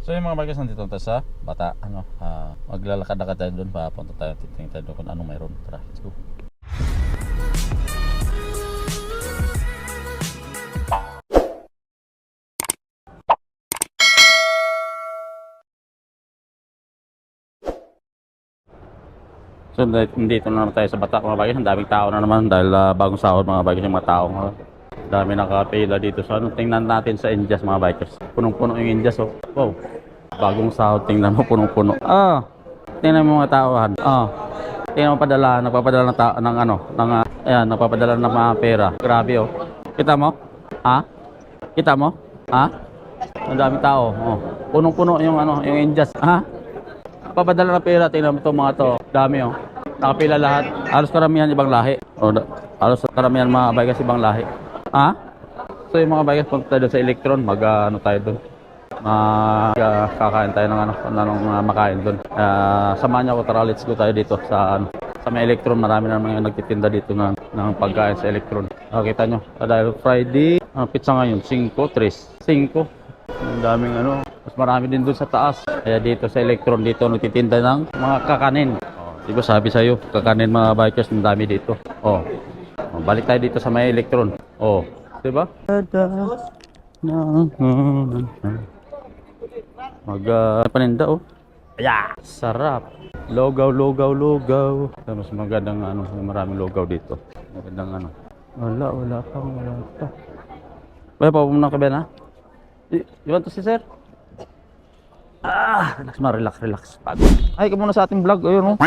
So yung mga bagay nandito tayo sa bata, ano, ah, maglalakad-lakad tayo doon, papunta tayo, titingin tayo doon kung anong mayroon. Tara, let's go. So dito na tayo sa bata mga bagay, ang daming tao na naman dahil ah, bagong sahod mga bagay yung mga tao. Mga dami nakapila dito. So ano, tingnan natin sa Indias mga bikers. Punong-puno yung Indias oh. Wow. Bagong sahod, tingnan mo punong-puno. Ah, tingnan mo mga tauhan. Ah, tingnan mo padala, nagpapadala ng, tao, ng ano, ng, ah, ayan, nagpapadala ng mga pera. Grabe oh. Kita mo? Ha? Kita mo? Ha? Ang daming tao. Oh. Punong-puno yung ano, yung Indias. Ha? papadala ng pera, tingnan mo itong mga to. Dami oh. Nakapila lahat. Halos karamihan ibang lahi. O, halos karamihan mga bigas ibang lahi. Ha? So yung mga bigas punta tayo sa Electron, mag ah, ano tayo doon. Mag ah, kakain tayo ng ano, anong ah, makain doon. Uh, samahan niyo ako, tara let's go tayo dito sa ano, sa may Electron. Marami na mga nagtitinda dito ng, ng pagkain sa Electron. Ah, kita nyo, ah, dahil Friday, ah, pizza ngayon, 5, 3, 5. Ang daming ano, mas marami din doon sa taas. Kaya dito sa Electron, dito nagtitinda ng mga kakanin. Oh, di sabi sa'yo, kakanin mga bikers, ang dami dito. Oh, oh, balik tayo dito sa may Electron. Oh, di ba? Mag uh, paninda oh. Yeah, sarap. Logaw, logaw, logaw. Mas magandang ano, maraming logaw dito. Magandang ano. Wala, wala pa, wala pa. Wala pa, pumunang ka ba na? Want to see, sir? Ah, relax ma, relax, relax. Pagod. Ay, ka sa ating vlog. Ayun, oh.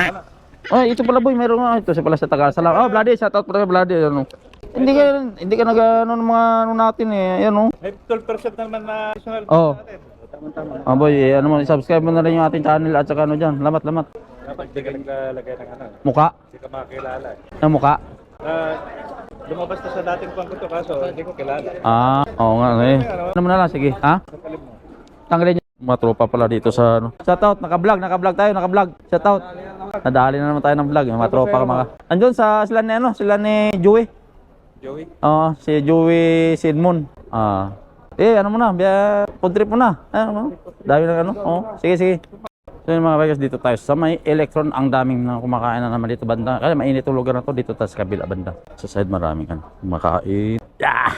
Ay, ito pala boy, mayroon nga. Ito siya pala sa Tagal. Salam. Oh, Bloody, shout out pala. Ayun, oh. Hindi ka, hindi ka nag, ano, ng mga, ano natin eh. Ayun, oh. May 12% naman na additional Oh. natin. Tama-tama. Ah, boy, eh, ano mo, subscribe mo na rin yung ating channel at saka ano dyan. Lamat, lamat. Dapat hindi ka naglalagay ng ano. Muka. Hindi ka makakilala. Ang muka. Ah, lumabas na sa dating pang ko to kaso hindi ko kilala. Ah, oo nga, eh. Ano mo na lang, sige. Ha? Nakalim mo. Tanggalin niyo. Mga tropa pala dito sa ano. Shoutout, naka-vlog, naka-vlog tayo, naka-vlog. Shoutout. Nadali na naman tayo ng vlog, yung mga tropa ka mga. Andun sa sila ni ano, sila ni Joey. Joey? Oo, si Joey Sidmon. Ah. Eh, ano mo na, biya, food trip mo na. Ano mo? Dami ng ano. Oo, sige, sige. So yung mga bikers dito tayo sa may electron ang daming na kumakain na naman dito banda. Kasi mainit yung lugar na to dito tayo sa kabila banda. Sa side maraming kan kumakain. Yeah!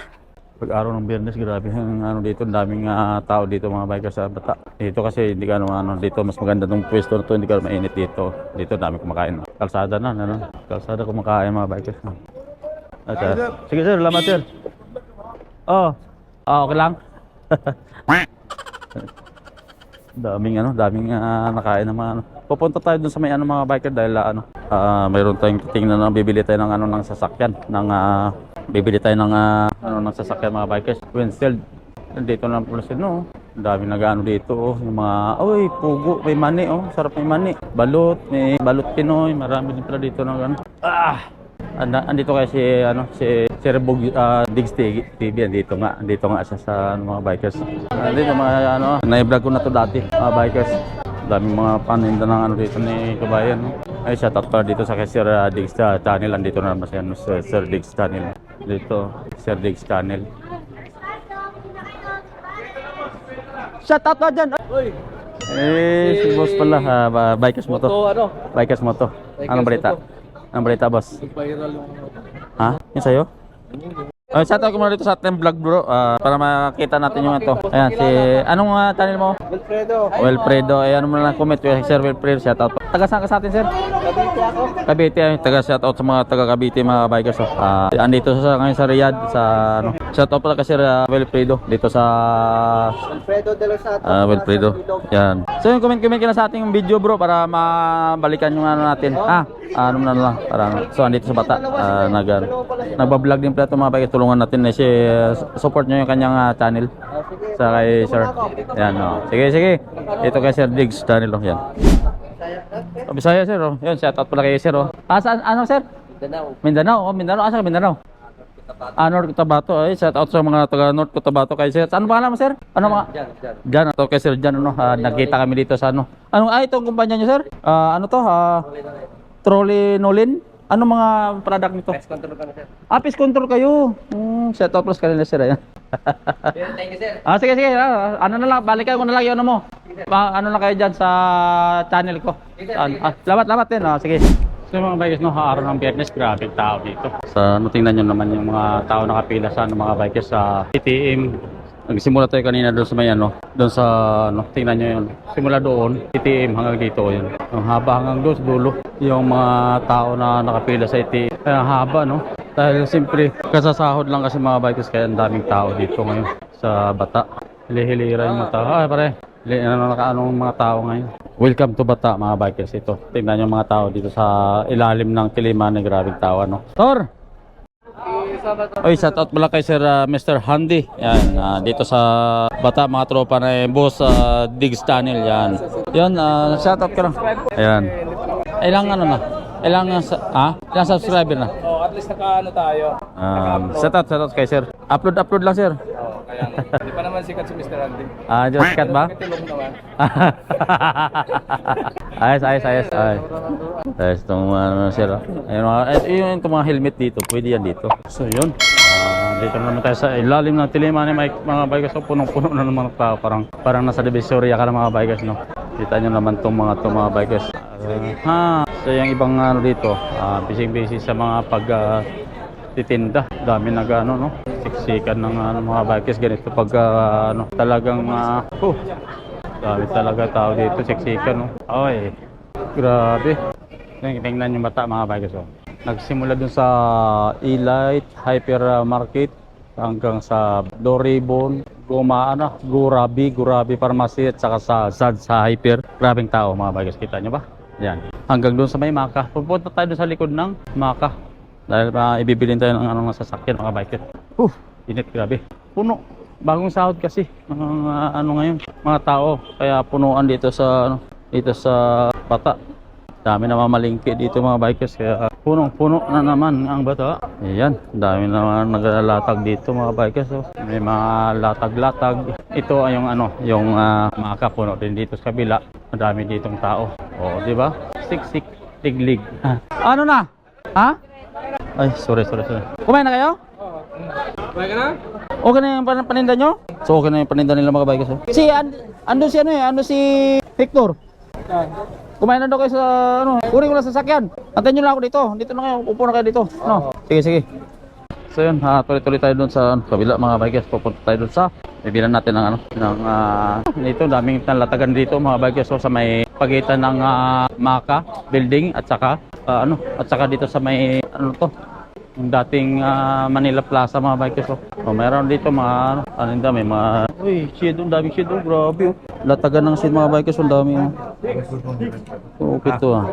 Pag araw ng biyernes, grabe ang ano dito, ang daming ah, tao dito mga bikers sa bata. Dito kasi hindi ka ano, ano dito, mas maganda tong pwesto na to, hindi ka mainit dito. Dito dami kumakain. Kalsada na, ano? Kalsada kumakain mga bikers. Ah, sir. Sige sir, salamat sir. Oh, ah, okay lang. daming ano, daming ah, nakain ng mga ano. Pupunta tayo dun sa may ano mga biker dahil ah, ano, ah, mayroon tayong titingnan na bibili tayo ng ano ng sasakyan, ng ah, bibili tayo ng ah, ano ng sasakyan mga bikers. Windshield. Dito na po sila, no. Dami nag-ano dito, oh. Yung mga, oy, pugo, may mani, oh. Sarap may mani. Balot, may balot Pinoy. Marami din pala dito ng ano. Ah! Anda, andito kaya si ano si Sir Bug uh, Digs TV andito nga andito nga siya sa ano, mga bikers. Andito mga ano na-vlog ko na to dati mga bikers. Dami mga paninda ng ano dito ni Kabayan. No? Ay out pala dito sa kay Sir uh, Digs uh, channel andito na naman si ano, Sir, Sir Digs channel. Dito Sir Digs channel. Shout out ka dyan! Eh, si boss pala, ha, ba- bikers mo to. ano? Bikers mo to. Anong balita? Anong balita, boss? Viral yung Ha? Yung sa'yo? Uh, shout out ko muna dito sa ating vlog bro ah, para makita natin yung ito. Ayan si anong ah, channel mo? Wilfredo. Wilfredo. Ayan mo na lang comment kay Sir Wilfredo. Shout out. Taga saan ka sa atin sir? Kabiti ako. Cavite. ay, Taga shout out sa mga taga Cavite mga bikers. Oh. Ah, andito sa ngayon sa Riyadh sa ano. Shout out pala kay Sir ah, Wilfredo dito sa Wilfredo de los Santos. Ah, Wilfredo. Yan. So yung comment-comment ka na sa ating video bro para mabalikan yung ano natin. Ah, ano na lang. Para, so andito sa bata. Ah, nag, ano, nagbablog din pala mga bikers. Tulungan natin na si support nyo yung kanyang ah, channel. Sa kay Sir. Yan. Oh. Sige, sige. Ito kay Sir Diggs channel. Oh. Yan. Bisaya sir. Oh. Yan. Shout out pala kay Sir. Oh. Ah, saan, ano sir? Mindanao. Oh, Mindanao. Asa ka Mindanao? Ah, North Cotabato. Ay, shout out sa mga taga North Cotabato kay Sir. Ano pangalan mo, Sir? Ano mga? Jan, Jan. Jan, ito kay Sir Jan, ano? Ah, nagkita kami dito sa ano. Ano, ah, itong kumpanya niyo, Sir? Ah, ano to? Ah, Trolley Nolin? Ano mga product nito? Pest control ka na sir. Ah, pest control kayo. Hmm, shout out plus kanila, Sir. Ayan. Thank you, sir. Ah, sige, sige. Ah, ano na lang, balikan ko na lang yung ano mo. Ah, ano na kayo dyan sa channel ko. Ah, ah, labat, labat din. Ah, sige. So mga bikers, no, araw ng biyernes, grabe tao dito. Sa, ano, tingnan nyo naman yung mga tao nakapila sa ano, mga bikers sa ATM. Nagsimula tayo kanina doon sa may ano, doon sa, ano, tingnan nyo yun. Simula doon, ATM hanggang dito yun. Ang haba hanggang doon sa dulo. Yung mga tao na nakapila sa. Kaya ang haba, no? Dahil siyempre, kasasahod lang kasi mga bikers, kaya ang daming tao dito ngayon sa Bata. Hili-hilira yung mga tao. Ay, pare, ano, nakaanong mga tao ngayon. Welcome to Bata, mga bikers. Ito, tingnan yung mga tao dito sa ilalim ng Tiliman. Grabing tao, ano? Tor! Oy, shout out pala kay Sir ah, Mr. Handy. Yan, ah, dito sa Bata, mga tropa na eh, boss uh, Diggs Daniel. Yan. Yan, uh, shout out ka lang. Ayan. Ilang ano na? Ilang, uh, ah? Ilang subscriber na? Least naka ano tayo. Um, shout out, shout out kay Sir. Upload, upload lang, Sir. Oh, kaya nga. Hindi pa naman sikat si Mr. Andy. Ah, just cut ba? Tulong naman. ayos, ayos, ayos, ayos. Ayos itong ano, sir. oh. Ayun, mga, eh, yung itong mga helmet dito, pwede yan dito. So, yun. Ah, dito na naman tayo sa ilalim ng tiliman ni Mike, mga bikers. So, punong-puno na naman ng tao. Parang, parang nasa Divisoria ka ng mga bikers, no? Kita nyo naman itong mga, itong mga bikers. Ah, so yung ibang ano dito, ah, busy-busy sa mga pag ah, titinda. Dami nag ano, no? Siksikan ng ano, mga bikers ganito pag ah, ano, talagang uh, dami talaga tao dito, siksikan, no? Ay, grabe. Tingnan yung bata mga bikers, oh. Nagsimula dun sa E-Light Hypermarket hanggang sa Doribon, Goma, ano, Gurabi, Gurabi Pharmacy at saka sa Zad sa Hyper. Grabing tao mga bikers, kita nyo ba? Yan. Hanggang doon sa may Maka. Pupunta tayo sa likod ng Maka. Dahil uh, ibibilin tayo ng anong sasakyan mga biker. Uh, init grabe. Puno. Bagong sahod kasi mga ano ngayon, mga tao. Kaya punuan dito sa ano, dito sa bata. Dami na mamalingki dito mga bikers kaya punong-puno na naman ang bata. Ayan, dami naman naglalatag dito mga bikers. Oh. May mga latag-latag. Ito ay yung ano, yung uh, makapuno din dito sa kabila. Madami ditong tao. Oh, di ba? Siksik, tiglig. ano na? Ha? Ay, sorry, sorry, sorry. Kumain na kayo? Kumain ka na? Okay na yung pan- paninda nyo? So okay na yung paninda nila mga bikers. oh. Si, and, ando si ano eh, ando si Victor. Kumain na daw kayo sa ano, uri ko lang sa sasakyan. Antayin nyo lang ako dito. Dito na kayo, upo na kayo dito. No? Sige, sige. So yun, ha, tuloy-tuloy tayo doon sa ano, kabila mga bikers. Pupunta tayo doon sa bibilan natin ng ano, ng ah, dito daming nalatagan dito mga bikers so, sa may pagitan ng ah, Maka building at saka ah, ano, at saka dito sa may ano to, yung dating ah, Manila Plaza mga bikers. Oh. oh meron dito mga ano, ano yun, may mga uy, shade, ang daming shade, oh, grabe oh. Latagan ng shade mga bikers, ang dami oh. Oh, okay to ah.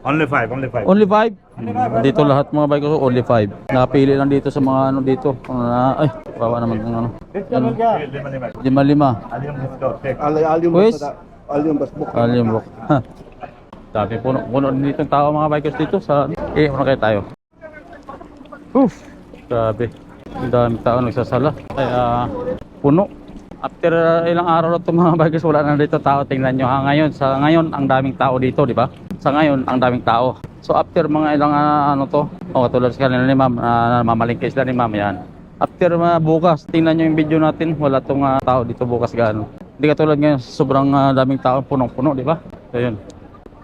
Only five, only five. Only 5? Dito lahat mga bike ko, only 5. Nakapili lang dito sa mga ano dito. Ano na, ay, bawa naman ng ano. Ano? Lima lima. Lima lima. Alim discount. Check. Ali alyum Quiz? basta alyum bas book. Alim rock. Dami puno, puno dito ang tao mga bikers dito sa eh muna kayo tayo. Oof, grabe. Ang dami tao nagsasala. Kaya puno. After uh, ilang araw na itong mga bikers, wala na dito tao. Tingnan nyo ha, ngayon, sa ngayon, ang daming tao dito, di ba? Sa ngayon, ang daming tao. So after mga ilang uh, ano to, o katulad sa kanila ni ma'am, uh, mamalingki sila ni ma'am, yan. After mga bukas, tingnan nyo yung video natin, wala tong uh, tao dito bukas gaano. Hindi katulad ngayon, sobrang uh, daming tao, punong-puno, di ba? So yun.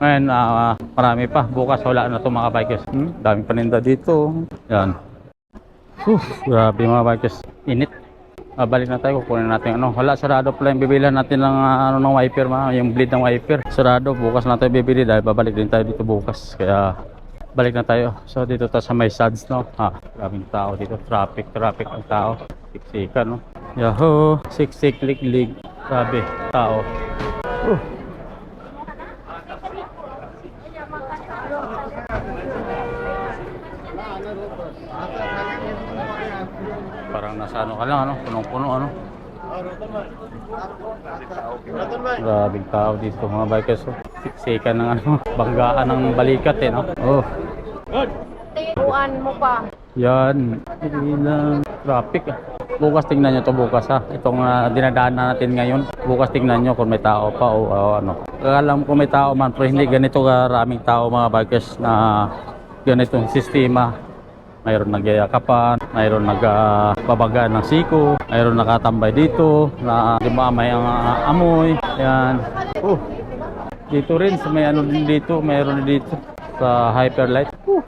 Ngayon, ah, marami pa. Bukas wala na to mga bikers. Hmm? Daming paninda dito. Yan. Uf, grabe mga bikers. Init. Ah, balik na tayo, kukunin natin ano. Wala, sarado pala yung bibilihan natin ng ah, ano, ng wiper, mga, yung bleed ng wiper. Sarado, bukas na tayo bibili dahil babalik din tayo dito bukas. Kaya, balik na tayo. So, dito tayo sa may SADS, no? Ha, grabing tao dito. Traffic, traffic ang tao. Siksikan, no? Yahoo! Siksik, lig, lig. Grabe, tao. Uh. Parang nasa ano ka lang, ano? Punong-puno, ano? Grabing tao dito mga bikers. Oh. Siksikan ng ano, banggaan ng balikat eh, no? Oh, Tuan mo pa. yan. Ilang traffic ah. Bukas tingnan nyo to bukas ha. Itong uh, dinadaanan natin ngayon. Bukas tingnan nyo kung may tao pa o o ano. Alam ko may tao man pero hindi ganito karaming tao mga bikers na ganitong sistema. Mayroon nagyayakapan, mayroon nagbabaga ng siko, mayroon nakatambay dito na dumamay ang ah, amoy. Yan. Oh. Dito rin sa may ano dito, mayroon dito sa Hyperlight. Oh.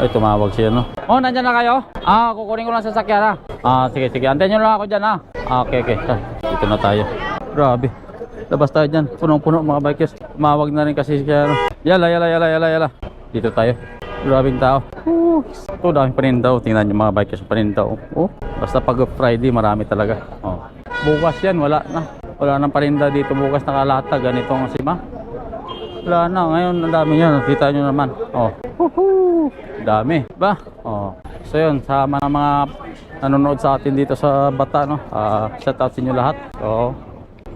Ay, tumawag siya, no? Oh, nandyan na kayo? Ah, kukunin ko lang sa sakyan, ha? Ah, sige, sige. Antayin nyo lang ako dyan, ha? Ah, okay, okay. Ah, Dito na tayo. Grabe. Labas tayo dyan. Punong-puno mga bikers. Tumawag na rin kasi siya, no? Yala, yala, yala, yala, yala. Dito tayo. Grabing tao. Uh, ito, daming panindaw. Tingnan nyo mga bikers, panindaw. Oh, basta pag Friday, marami talaga. Oh. Bukas yan, wala na. Wala nang paninda dito bukas nakalata. Ganitong sima. Wala na, ngayon ang dami niya. Kita nyo naman. Oh. Woohoo! Dami. Ba? Oh. So yun, sa mga, mga nanonood sa atin dito sa Bata, no? Ah, shout out sa inyo lahat. So,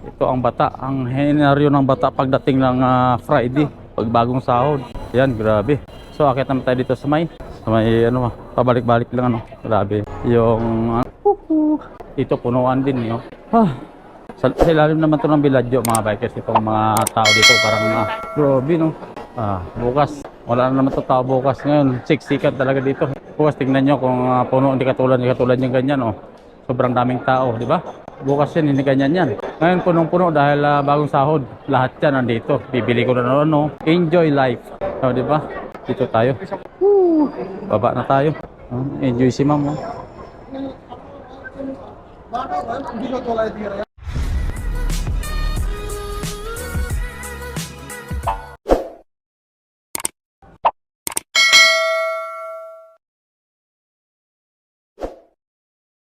ito ang Bata. Ang henaryo ng Bata pagdating ng ah, Friday. Pag bagong sahod. Yan, grabe. So, akit naman tayo dito sa may, sa may, ano, pabalik-balik lang, ano. Grabe. Yung, woohoo! Dito, punuan din, no? Ah, sa, sa ilalim naman to ng Biladyo, mga bikers, itong mga tao dito, parang, ah, grabe, no? Ah, bukas, wala na naman to tao bukas ngayon, siksikan talaga dito. Bukas, tingnan nyo kung ah, puno, hindi katulad, hindi katulad yung ganyan, oh. Sobrang daming tao, di ba? Bukas yan, hindi ganyan yan. Ngayon, punong-puno dahil ah, bagong sahod. Lahat yan nandito. Bibili ko na naman, no? Enjoy life. Oh, di ba? Dito tayo. Woo! Baba na tayo. Oh, enjoy si ma'am, oh.